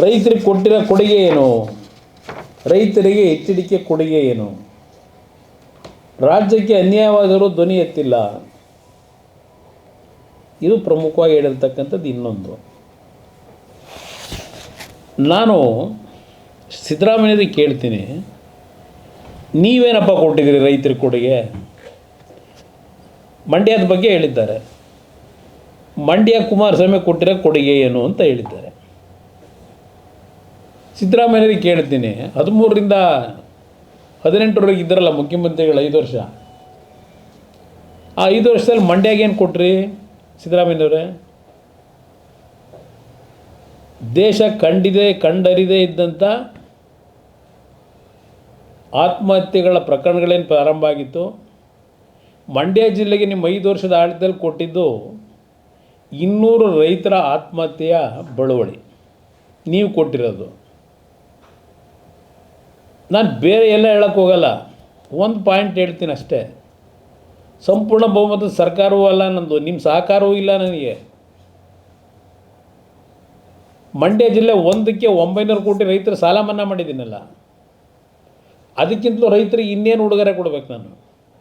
ರೈತರಿಗೆ ಕೊಟ್ಟಿರೋ ಕೊಡುಗೆ ಏನು? ರೈತರಿಗೆ ಎಚ್ಚರಿಕೆ ಕೊಡುಗೆ ಏನು? ರಾಜ್ಯಕ್ಕೆ ಅನ್ಯಾಯವಾದರೂ ಧ್ವನಿ ಎತ್ತಿಲ್ಲ. ಇದು ಪ್ರಮುಖವಾಗಿ ಹೇಳಿರ್ತಕ್ಕಂಥದ್ದು ಇನ್ನೊಂದು. ನಾನು ಸಿದ್ದರಾಮಯ್ಯರಿಗೆ ಕೇಳ್ತೀನಿ. ನೀವೇನಪ್ಪ ಕೊಟ್ಟಿದ್ದೀರಿ ರೈತರಿಗೆ ಕೊಡುಗೆ? ಮಂಡ್ಯದ ಬಗ್ಗೆ ಹೇಳಿದ್ದಾರೆ. ಮಂಡ್ಯ ಕುಮಾರಸ್ವಾಮಿ ಕೊಟ್ಟಿರೋ ಕೊಡುಗೆ ಏನು ಅಂತ ಹೇಳಿದ್ದಾರೆ. ಸಿದ್ದರಾಮಯ್ಯರಿಗೆ ಕೇಳ್ತೀನಿ. ಹದಿಮೂರರಿಂದ ಹದಿನೆಂಟರವರೆಗೆ ಇದ್ದರಲ್ಲ ಮುಖ್ಯಮಂತ್ರಿಗಳು ಐದು ವರ್ಷ. ಆ ಐದು ವರ್ಷದಲ್ಲಿ ಮಂಡ್ಯಾಗೆ ಏನು ಕೊಟ್ರಿ ಸಿದ್ದರಾಮಯ್ಯನವರೇ? ದೇಶ ಕಂಡಿದೆ, ಕಂಡರಿದೇ ಇದ್ದಂಥ ಆತ್ಮಹತ್ಯೆಗಳ ಪ್ರಕರಣಗಳೇನು ಪ್ರಾರಂಭ ಆಗಿತ್ತು? ಮಂಡ್ಯ ಜಿಲ್ಲೆಗೆ ನಿಮ್ಮ ಐದು ವರ್ಷದ ಆಡಳಿತದಲ್ಲಿ ಕೊಟ್ಟಿದ್ದು ಇನ್ನೂರು ರೈತರ ಆತ್ಮಹತ್ಯೆಯ ಬಳುವಳಿ. ನೀವು ಕೊಟ್ಟಿರೋದು. ನಾನು ಬೇರೆ ಎಲ್ಲ ಹೇಳಕ್ಕೆ ಹೋಗಲ್ಲ. ಒಂದು ಪಾಯಿಂಟ್ ಹೇಳ್ತೀನಿ ಅಷ್ಟೇ. ಸಂಪೂರ್ಣ ಬಹುಮತದ ಸರ್ಕಾರವೂ ಅಲ್ಲ ನಂದು ನಿಮ್ಮ ಸಹಕಾರವೂ ಇಲ್ಲ ನನಗೆ. ಮಂಡ್ಯ ಜಿಲ್ಲೆ ಒಂದಕ್ಕೆ ಒಂಬೈನೂರು ಕೋಟಿ ರೈತರು ಸಾಲ ಮನ್ನಾ ಮಾಡಿದ್ದೀನಲ್ಲ. ಅದಕ್ಕಿಂತಲೂ ರೈತರಿಗೆ ಇನ್ನೇನು ಉಡುಗೊರೆ ಕೊಡ್ಬೇಕು ನಾನು?